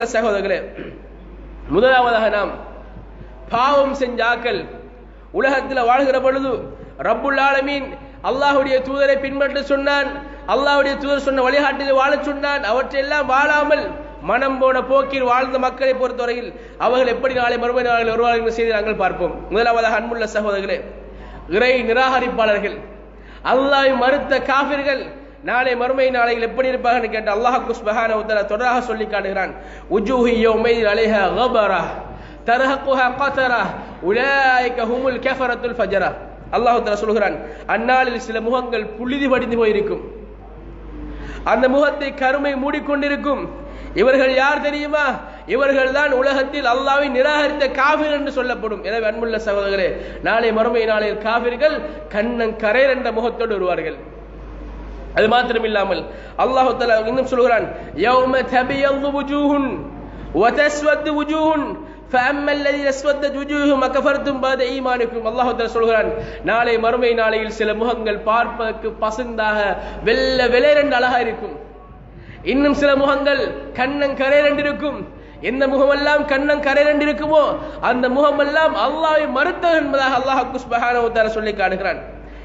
சகோதரர்களே முதலாவதாக நாம் பாவம் செஞ்சாக்கள் உலகத்தில் வாழ்கிற பொழுது ரப்புல் ஆலமீன் அல்லாஹ்வுடைய தூதரை பின்பற்ற சொன்னான் அல்லாஹுடைய தூதர் சொன்ன வழிகாட்டில் வாழச் சொன்னான் அவற்றையெல்லாம் வாழாமல் மனம் போன போக்கில் வாழ்ந்த மக்களை பொறுத்தவரையில் அவர்கள் எப்படி நாளை மறுமை நாளில் வருவார்கள் செய்து நாங்கள் பார்ப்போம். முதலாவதாக அன்புள்ள சகோதரர்களே இறை நிராகரிப்பாளர்கள் அல்லாஹை மறுத்த காபிர்கள் நாளை மறுமை நாளையில் எப்படி இருப்பாங்கன்னு கேட்டு அல்லாஹ் குஸ்பஹான உத்தர தொடராக சொல்லி காட்டுகிறான். உஜூஹி யௌமைதில் அலைஹா கபரா தரஹக்குஹா கதரா உலாயிக ஹுமுல் கஃபரத்துல் ஃபஜரா. அல்லாஹ் தஆலா சொல்கிறான் அந்நாளில் சில முகங்கள் புழுதி படிந்து போயிருக்கும். அந்த முகத்தை கருமை மூடிக்கொண்டிருக்கும். இவர்கள் யார் தெரியுமா? இவர்கள் தான் உலகத்தில் அல்லாவை நிராகரித்த காபிர் என்று சொல்லப்படும். எனவே அன்புள்ள சகோதரர்களே நாளை மறுமை நாளில் காபிர்கள் கண்ணன் கரையர் என்ற முகத்தோடு வருவார்கள். அது மாத்திரம் இல்லாமல் அல்லாஹு தஆலா இன்னும் சொல்கிறான் யௌம தபியது wujuhun وتسود وجوه فأما الذين اسودت وجوههم أكفرتم بعد إيمانكم அல்லாஹ் தஆலா சொல்கிறான் நாளை மறுமை நாளையில் சில முகங்கள் பார்ப்பதற்கு பசுந்தாக வெள்ள வெளேரென்று அழகா இருக்கும் இன்னும் சில முகங்கள் கண்ணன் கரையரண்டு இருக்கும் எந்த முகமெல்லாம் கண்ணன் கரையரண்டு இருக்குமோ அந்த முகமெல்லாம் அல்லாஹ்வை மறுத்தவர் என்பதாக அல்லாஹ் சுப்ஹானஹு வ தஆலா சொல்லி காட்டுகிறான்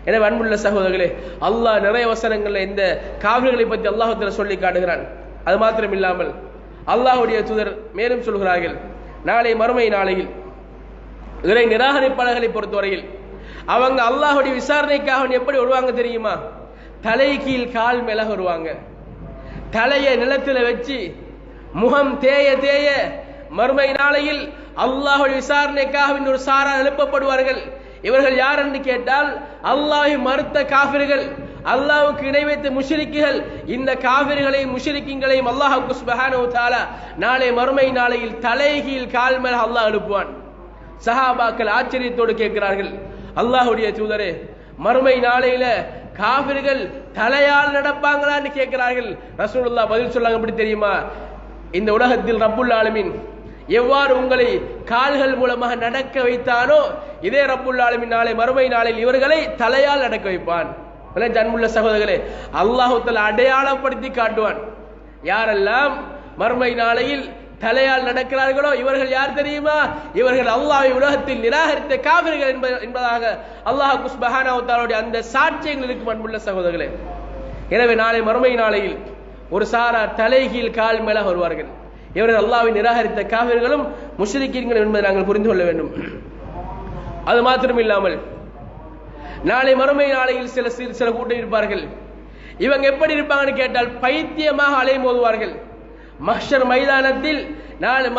எனவே அன்புள்ள சகோதரர்களே அல்லாஹ் நிறைய வசனங்களில் இந்த காவிரிகளை பற்றி அல்லாஹத்தில் சொல்லி காட்டுகிறான். அது மாத்திரம் இல்லாமல் அல்லாஹ்வுடைய தூதர் மேலும் சொல்கிறார்கள் நாளை மறுமை நாளையில் இறை நிராகரிப்பாளர்களை பொறுத்தவரையில் அவங்க அல்லாஹுடைய விசாரணைக்காக எப்படி வருவாங்க தெரியுமா? தலை கீழ் கால் மேல வருவாங்க. தலையை நிலத்துல வச்சு முகம் தேய தேய மறுமை நாளையில் அல்லாஹுடைய விசாரணைக்காக ஒரு சாரா எழுப்பப்படுவார்கள். இவர்கள் யார் என்று கேட்டால் அல்லாஹை மறுத்த காபிர்கள் அல்லாவுக்கு இணை வைத்த முஷரிக்குகள். இந்த காபிர்களையும் முஷரிக்கிங்களையும் அல்லாஹ் சுப்ஹானஹு நாளை மறுமை நாளையில் தலைகீழ் கால் மேல் அல்லாஹ் எழுப்புவான் சஹாபாக்கள் ஆச்சரியத்தோடு கேட்கிறார்கள் அல்லாஹுடைய தூதரே மறுமை நாளையில காவிர்கள் தலையால் நடப்பாங்களான்னு கேட்கிறார்கள். ரசூலுல்லா பதில் சொல்லாங்க எப்படி தெரியுமா? இந்த உலகத்தில் ரப்புல் ஆலமீன் எவ்வாறு உங்களை கால்கள் மூலமாக நடக்க வைத்தானோ இதே ரப்புல் நாளை மறுமை நாளில் இவர்களை தலையால் நடக்க வைப்பான். ஜன்முள்ள சகோதரர்களே அல்லாஹுத்தல் அடையாளப்படுத்தி காட்டுவான். யாரெல்லாம் மறுமை நாளையில் தலையால் நடக்கிறார்களோ இவர்கள் யார் தெரியுமா? இவர்கள் அல்லாஹை உலகத்தில் நிராகரித்த காவிர்கள் என்பதாக அல்லாஹ் குஸ்பஹானாஹு அந்த சாட்சியங்கள் இருக்கும் அன்புள்ள சகோதரர்களே. எனவே நாளை மறுமை நாளையில் ஒரு சாரா தலைகீழ் கால் மேல வருவார்கள். இவர்கள் அல்லாவை நிராகரித்த காவிர்களும் முஷரிக்கீர்கள் என்பதை நாங்கள் புரிந்து கொள்ள வேண்டும். அது மாத்திரம் இல்லாமல் நாளை மறுமை நாளையில் சில சில கூட்டம் இருப்பார்கள். இவங்க எப்படி இருப்பாங்கன்னு கேட்டால் பைத்தியமாக அலையும் போதுவார்கள் மஹ்ஷர் மைதானத்தில் நாளை